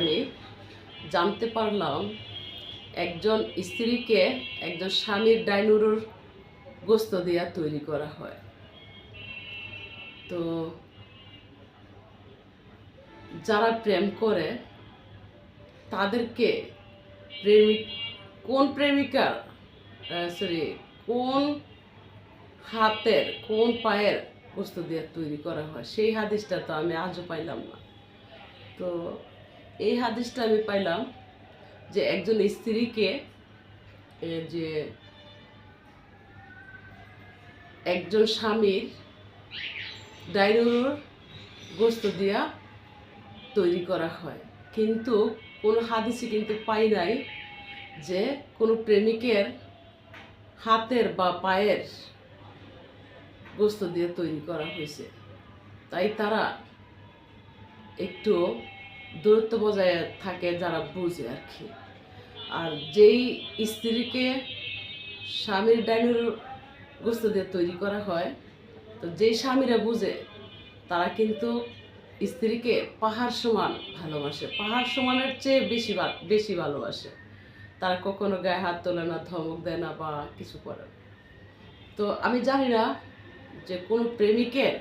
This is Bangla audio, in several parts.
আমি জানতে পারলাম একজন স্ত্রীকে একজন স্বামীর ডাইনুরুর গোস্ত দিয়া তৈরি করা হয়। তো যারা প্রেম করে, তাদেরকে প্রেমিক, কোন প্রেমিকার সরি কোন হাতের, কোন পায়ের গোস্ত দিয়ে তৈরি করা হয়, সেই হাদিসটা তো আমি আজও পাইলাম না। তো এই হাদিসটা আমি পাইলাম যে একজন স্ত্রীকে যে একজন স্বামীর ডাইনুর গোস্ত দিয়া তৈরি করা হয়। কিন্তু কোনো হাদিসে কিন্তু পাই নাই যে কোনো প্রেমিকের হাতের বা পায়ের গোস্ত দিয়ে তৈরি করা হয়েছে। তাই তারা একটু দূরত্ব বজায় থাকে যারা বুঝে আর কি। আর যেই স্ত্রীকে স্বামীর ডাইনুর গোস্ত দিয়ে তৈরি করা হয়, তো যেই স্বামীরা বুঝে, তারা কিন্তু স্ত্রীকে পাহাড় সমান ভালোবাসে। পাহাড় সমানের চেয়ে বেশি বেশি ভালোবাসে। তারা কখনো গায়ে হাত তোলে না, ধমক দেয় না বা কিছু করে না। তো আমি জানি না যে কোনো প্রেমিকের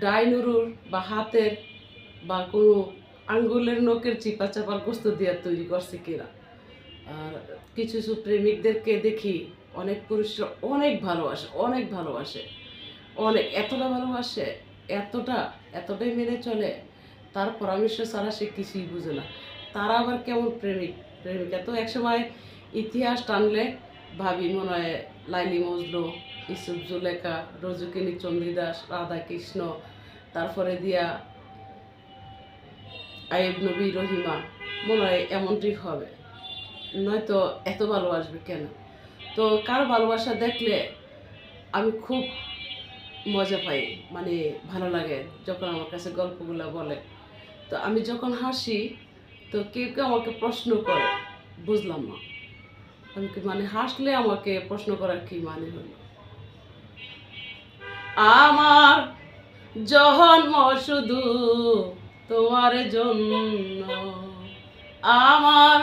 ডাইনুরুর বা হাতের বা কোনো আঙ্গুলের নখের চিপা চাপার গোস্ত দিয়ে তৈরি করছে কিনা আর কিছু কিছু প্রেমিকদেরকে দেখি অনেক পুরুষরা অনেক ভালোবাসে অনেক ভালোবাসে। অনেক, এতটা ভালোবাসে, এতটা, এতটাই মেনে চলে। তার পরামর্শ ছাড়া সে কিছুই বুঝে না। তারা আবার কেমন প্রেমিক? প্রেমিকা তো একসময় ইতিহাস টানলে ভাবি মনে হয় লাইলি মজলু, ইসুফ জুলেখা, রজুকিনী চণ্ডীদাস রাধা কৃষ্ণ তারপরে দিয়া আয়েব নবী রহিমা, মনে হয় এমনটি হবে। নয়তো এত ভালোবাসবে কেন? তো কার ভালোবাসা দেখলে আমি খুব মজা পাই মানে ভালো লাগে যখন আমার কাছে গল্পগুলো বলে। তো আমি যখন হাসি, তো কেউ কেউ আমাকে প্রশ্ন করে, বুঝলাম না। আমি কি মানে হাসলে আমাকে প্রশ্ন করার কি মানে হলো? আমার জন্ম শুধু তোমার জন্য আমার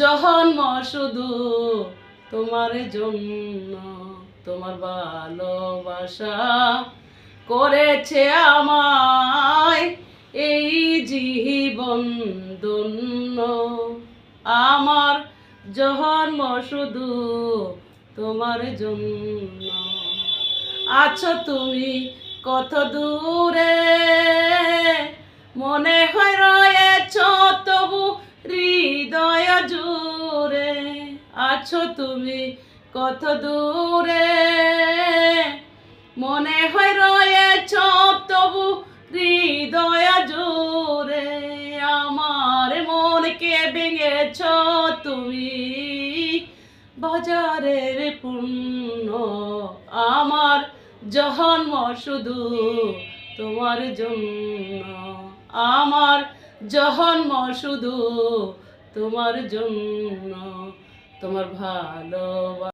জন্ম শুধু তোমার জন্য। তোমার ভালোবাসা করেছে আমায় এই জীবন ধন্য আমার জন্ম শুধু তোমার জন্য। আছো তুমি কত দূরে? মনে হয় রয়েছ তবু হৃদয় জুড়ে আছো তুমি কত দূরে। মনে হয় রয়েছ তবু হৃদয় জুড়ে আমার মনকে ভেঙেছ তুমি। বাজারের পূর্ণ আমার জন্ম শুধু তোমার জন্য। আমার জন্ম শুধু তোমার জন্য তোমার ভালো